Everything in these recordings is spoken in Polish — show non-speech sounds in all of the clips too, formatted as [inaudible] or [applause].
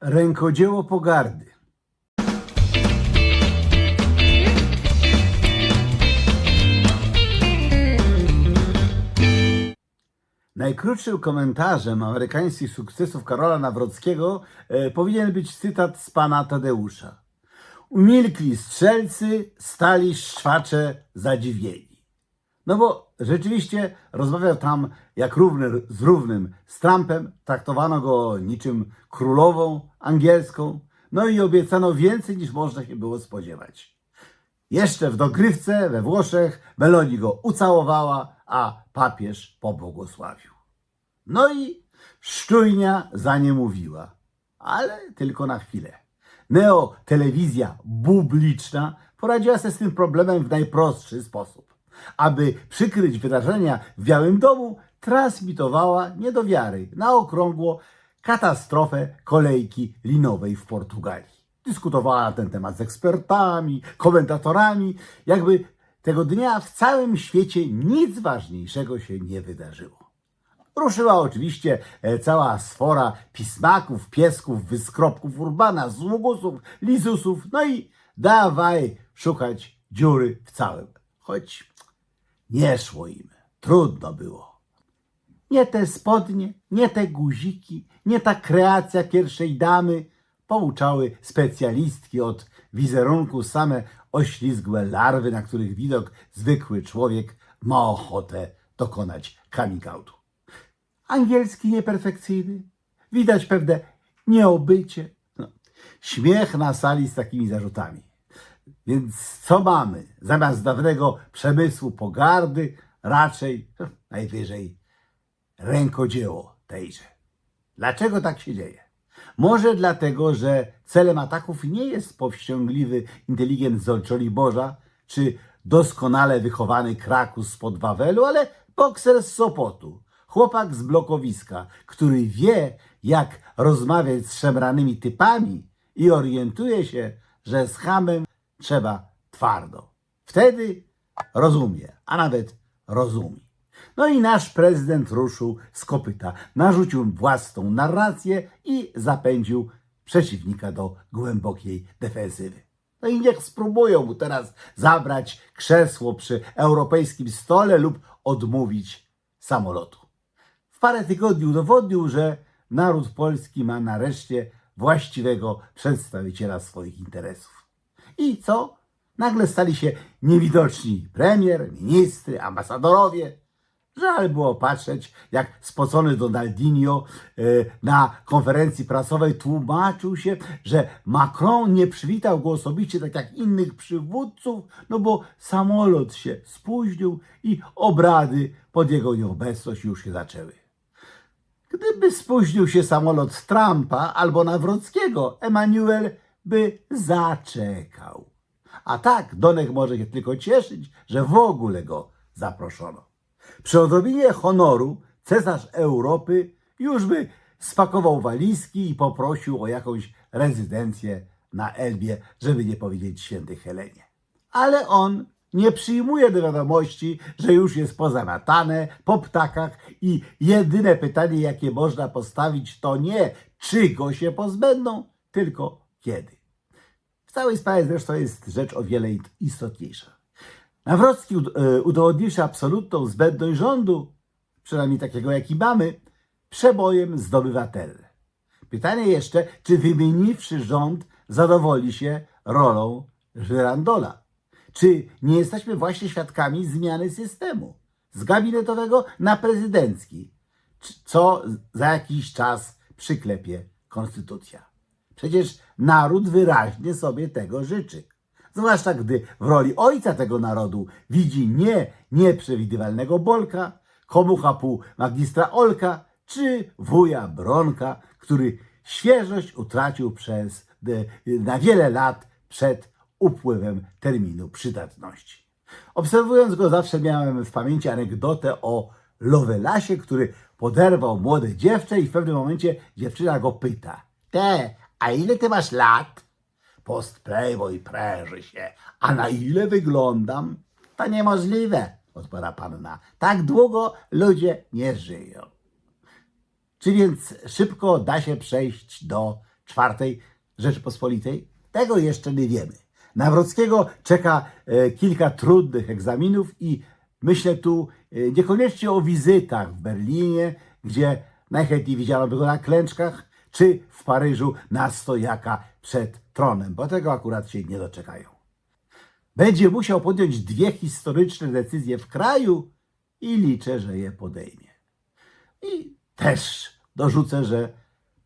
Rękodzieło pogardy. Najkrótszym komentarzem amerykańskich sukcesów Karola Nawrockiego e, powinien być cytat z pana Tadeusza. Umilkli strzelcy, stali szczwacze zadziwieni. No bo rzeczywiście rozmawiał tam jak równy z równym z Trumpem, traktowano go niczym królową angielską, no i obiecano więcej niż można się było spodziewać. Jeszcze w dogrywce we Włoszech Meloni go ucałowała, a papież pobłogosławił. No i szczujnia za nie mówiła, ale tylko na chwilę. Neo telewizja publiczna poradziła sobie z tym problemem w najprostszy sposób. Aby przykryć wydarzenia w Białym Domu, transmitowała nie do wiary na okrągło katastrofę kolejki linowej w Portugalii. Dyskutowała na ten temat z ekspertami, komentatorami, jakby tego dnia w całym świecie nic ważniejszego się nie wydarzyło. Ruszyła oczywiście e, cała sfora pismaków, piesków, wyskropków Urbana, zługusów, lizusów, no i dawaj szukać dziury w całym. Choć nie szło im, trudno było. Nie te spodnie, nie te guziki, nie ta kreacja pierwszej damy pouczały specjalistki od wizerunku same oślizgłe larwy, na których widok zwykły człowiek ma ochotę dokonać coming outu. Angielski nieperfekcyjny, widać pewne nieobycie. No, śmiech na sali z takimi zarzutami. Więc co mamy? Zamiast dawnego przemysłu pogardy, raczej [laughs] najwyżej rękodzieło tejże. Dlaczego tak się dzieje? Może dlatego, że celem ataków nie jest powściągliwy inteligent z Boża, czy doskonale wychowany krakus spod Wawelu, ale bokser z Sopotu, chłopak z blokowiska, który wie, jak rozmawiać z szemranymi typami i orientuje się, że z hamem trzeba twardo. Wtedy rozumie, a nawet rozumie. No i nasz prezydent ruszył z kopyta, narzucił własną narrację i zapędził przeciwnika do głębokiej defensywy. No i niech spróbują mu teraz zabrać krzesło przy europejskim stole lub odmówić samolotu. W parę tygodni udowodnił, że naród polski ma nareszcie właściwego przedstawiciela swoich interesów. I co? Nagle stali się niewidoczni premier, ministry, ambasadorowie. Żal było patrzeć, jak spocony Donaldinho e, na konferencji prasowej tłumaczył się, że Macron nie przywitał go osobiście tak jak innych przywódców, no bo samolot się spóźnił i obrady pod jego nieobecność już się zaczęły. Gdyby spóźnił się samolot Trumpa albo Nawrockiego, Emanuel by zaczekał. A tak Donek może się tylko cieszyć, że w ogóle go zaproszono. Przy odrobinie honoru cesarz Europy już by spakował walizki i poprosił o jakąś rezydencję na Elbie, żeby nie powiedzieć świętej Helenie. Ale on nie przyjmuje do wiadomości, że już jest pozamiatane po ptakach i jedyne pytanie, jakie można postawić, to nie czy go się pozbędą, tylko kiedy. W całej sprawie zresztą jest rzecz o wiele istotniejsza. Nawrocki e, udowodniwszy absolutną zbędność rządu, przynajmniej takiego jaki mamy, przebojem zdobywa. Pytanie jeszcze, czy wymieniwszy rząd zadowoli się rolą Żyrandola? Czy nie jesteśmy właśnie świadkami zmiany systemu z gabinetowego na prezydencki, co za jakiś czas przyklepie konstytucja? Przecież naród wyraźnie sobie tego życzy. Zwłaszcza gdy w roli ojca tego narodu widzi nie nieprzewidywalnego Bolka, komucha pół magistra Olka, czy wuja Bronka, który świeżość utracił przez de, na wiele lat przed upływem terminu przydatności. Obserwując go zawsze miałem w pamięci anegdotę o Lovelasie, który poderwał młode dziewczę i w pewnym momencie dziewczyna go pyta Te, a ile ty masz lat? Post Playboy pręży się. A na ile wyglądam? To niemożliwe, odpowiada panna. Tak długo ludzie nie żyją. Czy więc szybko da się przejść do czwartej Rzeczypospolitej? Tego jeszcze nie wiemy. Nawrockiego czeka e, kilka trudnych egzaminów i myślę tu e, niekoniecznie o wizytach w Berlinie, gdzie najchętniej widziano go na klęczkach, czy w Paryżu na stojaka przed tronem, bo tego akurat się nie doczekają. Będzie musiał podjąć dwie historyczne decyzje w kraju i liczę, że je podejmie. I też dorzucę, że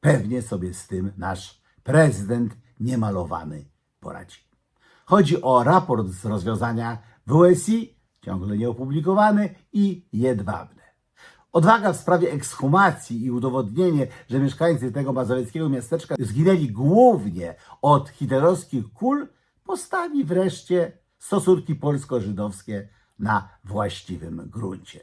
pewnie sobie z tym nasz prezydent niemalowany poradzi. Chodzi o raport z rozwiązania WSI, ciągle nieopublikowany i jedwabne. Odwaga w sprawie ekshumacji i udowodnienie, że mieszkańcy tego mazowieckiego miasteczka zginęli głównie od hitlerowskich kul, postawi wreszcie stosunki polsko-żydowskie na właściwym gruncie.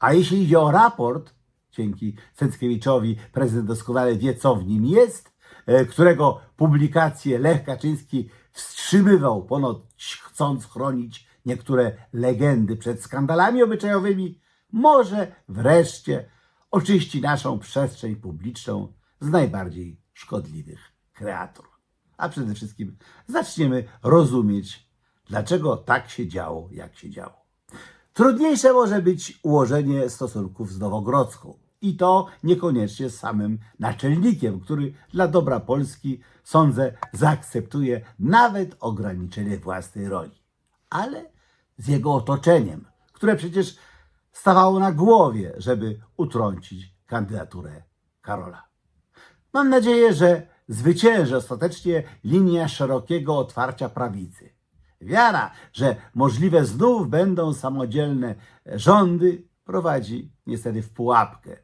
A jeśli idzie o raport, dzięki Cęckiewiczowi prezydent doskonale wie, co w nim jest, e, którego publikację Lech Kaczyński wstrzymywał, ponoć chcąc chronić niektóre legendy przed skandalami obyczajowymi, może wreszcie oczyści naszą przestrzeń publiczną z najbardziej szkodliwych kreatur. A przede wszystkim zaczniemy rozumieć, dlaczego tak się działo, jak się działo. Trudniejsze może być ułożenie stosunków z Nowogrodzką. I to niekoniecznie z samym naczelnikiem, który dla dobra Polski, sądzę, zaakceptuje nawet ograniczenie własnej roli. Ale z jego otoczeniem, które przecież stawało na głowie, żeby utrącić kandydaturę Karola. Mam nadzieję, że zwycięży ostatecznie linia szerokiego otwarcia prawicy. Wiara, że możliwe znów będą samodzielne rządy, prowadzi niestety w pułapkę.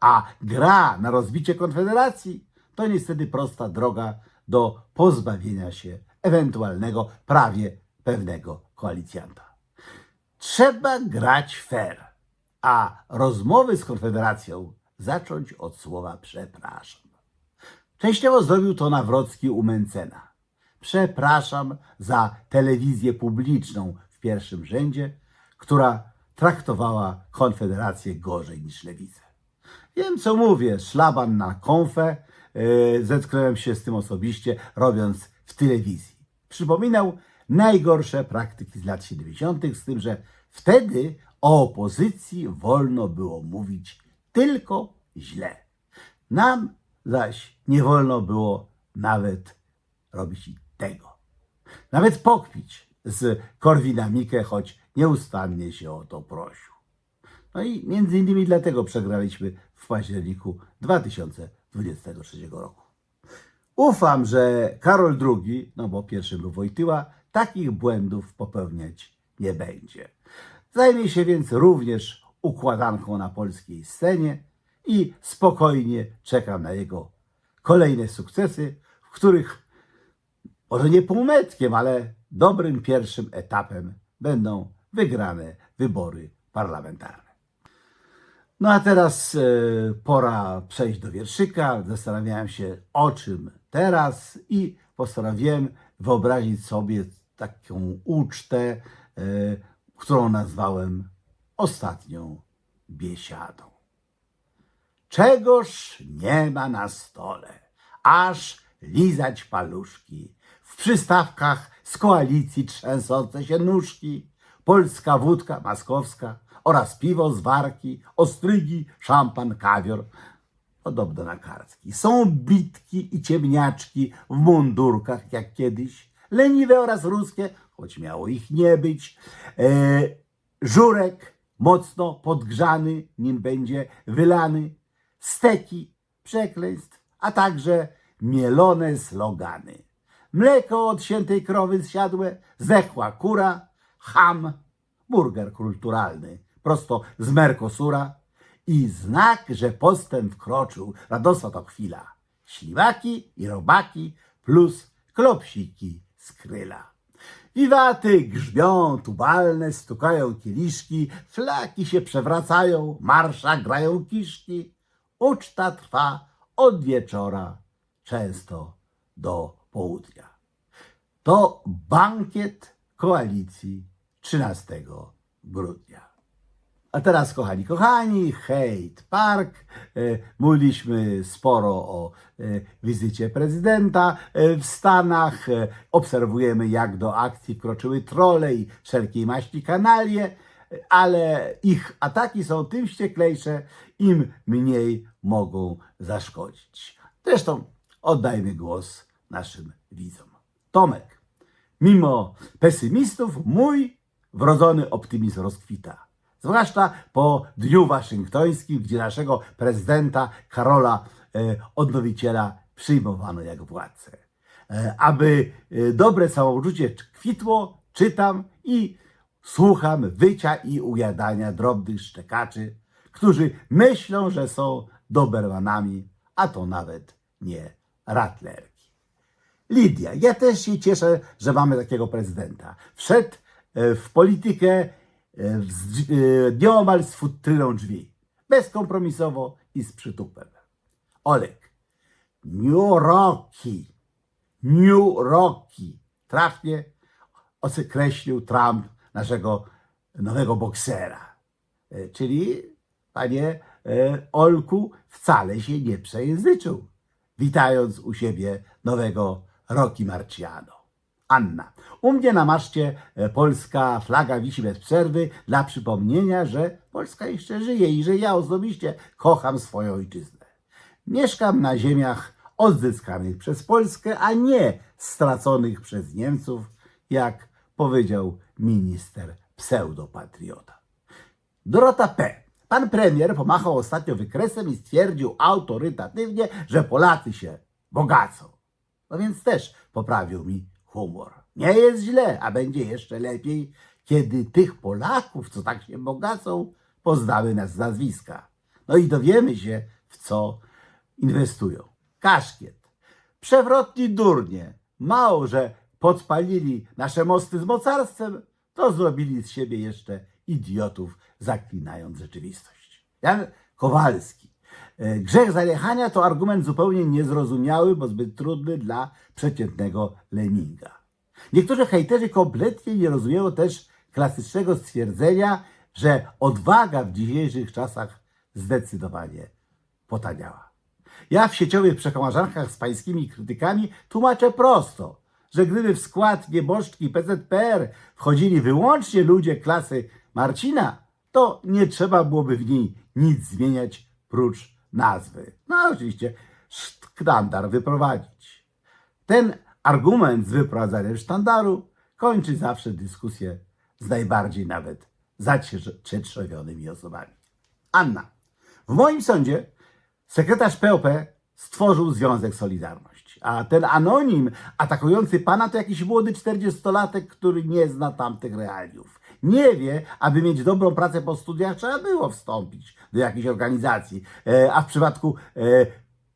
A gra na rozbicie Konfederacji to niestety prosta droga do pozbawienia się ewentualnego prawie pewnego koalicjanta. Trzeba grać fair, a rozmowy z Konfederacją zacząć od słowa przepraszam. Częściowo zrobił to Nawrocki u Mencena. Przepraszam za telewizję publiczną w pierwszym rzędzie, która traktowała Konfederację gorzej niż Lewicę. Wiem, co mówię, szlaban na konfę, yy, zetknąłem się z tym osobiście, robiąc w telewizji. Przypominał najgorsze praktyki z lat 70., z tym, że wtedy o opozycji wolno było mówić tylko źle. Nam zaś nie wolno było nawet robić tego. Nawet pokpić z Korwina-Mikke, choć nieustannie się o to prosił. No i między innymi dlatego przegraliśmy w październiku 2023 roku. Ufam, że Karol II, no bo pierwszy był Wojtyła, takich błędów popełniać nie będzie. Zajmie się więc również układanką na polskiej scenie i spokojnie czekam na jego kolejne sukcesy, w których może nie półmetkiem, ale dobrym pierwszym etapem będą wygrane wybory parlamentarne. No a teraz e, pora przejść do wierszyka. Zastanawiałem się o czym teraz i postanowiłem wyobrazić sobie taką ucztę, e, którą nazwałem ostatnią biesiadą. Czegoż nie ma na stole, aż lizać paluszki. W przystawkach z koalicji trzęsące się nóżki, polska wódka maskowska oraz piwo z warki, ostrygi, szampan, kawior, podobno na kartki. Są bitki i ciemniaczki w mundurkach jak kiedyś, leniwe oraz ruskie, choć miało ich nie być. E, żurek mocno podgrzany, nim będzie wylany, steki przekleństw, a także mielone slogany. Mleko od świętej krowy zsiadłe, zechła kura, ham, burger kulturalny, prosto z Mercosura i znak, że postęp wkroczył, radosna to chwila. Śliwaki i robaki plus klopsiki z kryla. Wiwaty grzbią tubalne, stukają kieliszki, flaki się przewracają, marsza grają kiszki. Uczta trwa od wieczora, często do południa. To bankiet koalicji 13 grudnia. A teraz, kochani, kochani, hejt park. E, Mówiliśmy sporo o e, wizycie prezydenta e, w Stanach. Obserwujemy, jak do akcji wkroczyły trole i wszelkiej maści kanalie, ale ich ataki są tym wścieklejsze, im mniej mogą zaszkodzić. Zresztą oddajmy głos naszym widzom. Tomek, mimo pesymistów, mój wrodzony optymizm rozkwita. Zwłaszcza po Dniu Waszyngtońskim, gdzie naszego prezydenta Karola e, Odnowiciela przyjmowano jak władcę. E, aby e, dobre samopoczucie kwitło, czytam i słucham wycia i ujadania drobnych szczekaczy, którzy myślą, że są dobermanami, a to nawet nie ratlerki. Lidia, ja też się cieszę, że mamy takiego prezydenta. Wszedł w politykę z- e, nieomal z futryną drzwi. Bezkompromisowo i z przytupem. Olek. New Rocky. Trafnie określił Trump naszego nowego boksera. E, Czyli, panie e, Olku, wcale się nie przejęzyczył, witając u siebie nowego Rocky Marciano. Anna. U mnie na maszcie e, polska flaga wisi bez przerwy dla przypomnienia, że Polska jeszcze żyje i że ja osobiście kocham swoją ojczyznę. Mieszkam na ziemiach odzyskanych przez Polskę, a nie straconych przez Niemców, jak powiedział minister pseudopatriota. Dorota P. Pan premier pomachał ostatnio wykresem i stwierdził autorytatywnie, że Polacy się bogacą. No więc też poprawił mi humor. Nie jest źle, a będzie jeszcze lepiej, kiedy tych Polaków, co tak się bogacą, poznamy nas z nazwiska. No i dowiemy się, w co inwestują. Kaszkiet. Przewrotni durnie. Mało, że podpalili nasze mosty z mocarstwem, to zrobili z siebie jeszcze idiotów, zaklinając rzeczywistość. Jan Kowalski. E, Grzech zaniechania to argument zupełnie niezrozumiały, bo zbyt trudny dla przeciętnego Leninga. Niektórzy hejterzy kompletnie nie rozumieją też klasycznego stwierdzenia, że odwaga w dzisiejszych czasach zdecydowanie potaniała. Ja w sieciowych przekomarzankach z pańskimi krytykami tłumaczę prosto, że gdyby w skład nieboszczki PZPR wchodzili wyłącznie ludzie klasy Marcina, to nie trzeba byłoby w niej nic zmieniać prócz nazwy. No oczywiście sztandar wyprowadzić. Ten argument z wyprowadzaniem sztandaru kończy zawsze dyskusję z najbardziej nawet zacietrzewionymi osobami. Anna. W moim sądzie sekretarz POP stworzył Związek Solidarność, a ten anonim atakujący pana to jakiś młody czterdziestolatek, który nie zna tamtych realiów. Nie wie, aby mieć dobrą pracę po studiach, trzeba było wstąpić do jakiejś organizacji, e, a w przypadku e,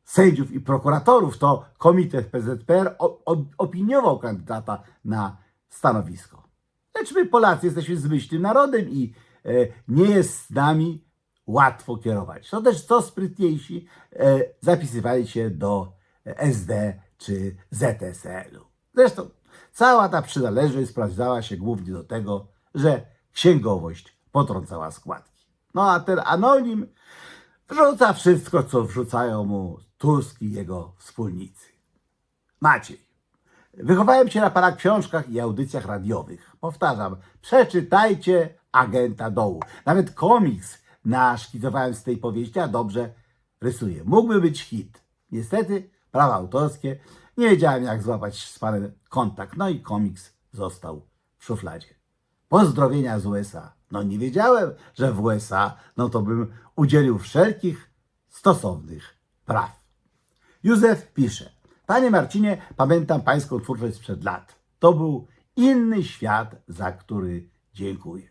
sędziów i prokuratorów to komitet PZPR opiniował kandydata na stanowisko. Lecz my Polacy jesteśmy zmyślnym narodem i e, nie jest z nami łatwo kierować. To też co sprytniejsi zapisywali się do SD czy ZSL-u. Zresztą cała ta przynależność sprawdzała się głównie do tego, że księgowość potrącała składki. No a ten anonim wrzuca wszystko, co wrzucają mu Tusk i jego wspólnicy. Maciej. Wychowałem się na parach książkach i audycjach radiowych. Powtarzam, przeczytajcie Agenta Dołu. Nawet komiks naszkicowałem z tej powieści, a dobrze rysuje. Mógłby być hit. Niestety, prawa autorskie, nie wiedziałem jak złapać z panem kontakt. No i komiks został w szufladzie. Pozdrowienia z USA. No nie wiedziałem, że w USA, no to bym udzielił wszelkich stosownych praw. Józef pisze. Panie Marcinie, pamiętam pańską twórczość sprzed lat. To był inny świat, za który dziękuję.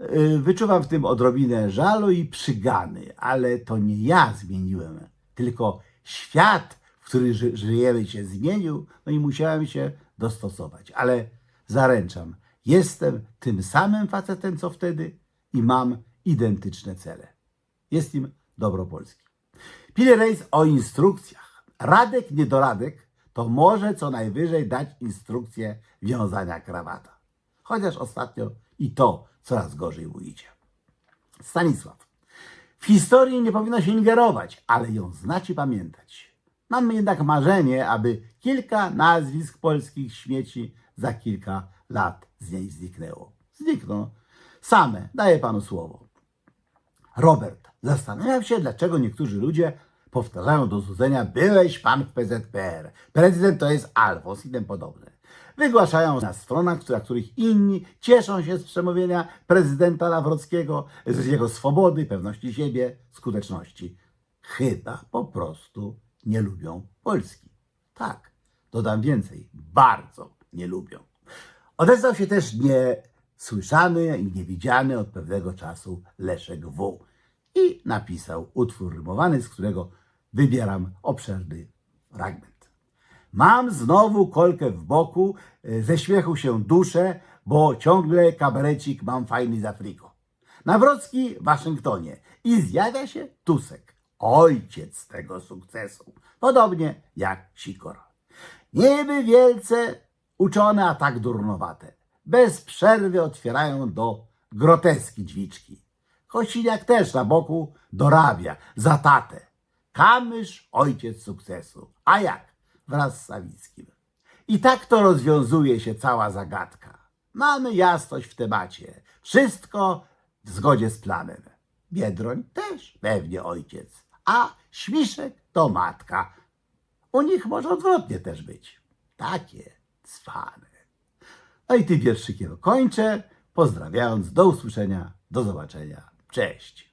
Yy, Wyczuwam w tym odrobinę żalu i przygany, ale to nie ja zmieniłem, tylko świat, w którym ży żyjemy się zmienił, no i musiałem się dostosować. Ale zaręczam, jestem tym samym facetem, co wtedy i mam identyczne cele. Jest im dobro Polski. Pile o instrukcjach. Radek niedoradek to może co najwyżej dać instrukcję wiązania krawata. Chociaż ostatnio i to coraz gorzej mu idzie. Stanisław. W historii nie powinno się ingerować, ale ją znać i pamiętać. Mamy jednak marzenie, aby kilka nazwisk polskich śmieci za kilka lat z niej zniknęło. Znikną. Same, daję panu słowo. Robert zastanawiał się, dlaczego niektórzy ludzie powtarzają do złudzenia byłeś pan w PZPR. Prezydent to jest Alfons i tym podobne. Wygłaszają na stronach, na których inni cieszą się z przemówienia prezydenta Nawrockiego, z jego swobody, pewności siebie, skuteczności. Chyba po prostu nie lubią Polski. Tak, dodam więcej, bardzo nie lubią. Odezwał się też niesłyszany i niewidziany od pewnego czasu Leszek W. I napisał utwór rymowany, z którego wybieram obszerny fragment. Mam znowu kolkę w boku, e, ze śmiechu się duszę, bo ciągle kabarecik mam fajny z Afriko. Nawrocki w Waszyngtonie i zjawia się Tusek, ojciec tego sukcesu, podobnie jak Sikor. Nieby wielce uczone, a tak durnowate. Bez przerwy otwierają do groteski dźwiczki. Kosiniak też na boku dorabia za tatę. Kamysz ojciec sukcesu. A jak? Wraz z Sawickim. I tak to rozwiązuje się cała zagadka. Mamy jasność w temacie. Wszystko w zgodzie z planem. Biedroń też pewnie ojciec. A Śmiszek to matka. U nich może odwrotnie też być. Takie cwane. No i tym wierszykiem kończę, pozdrawiając, do usłyszenia, do zobaczenia, cześć.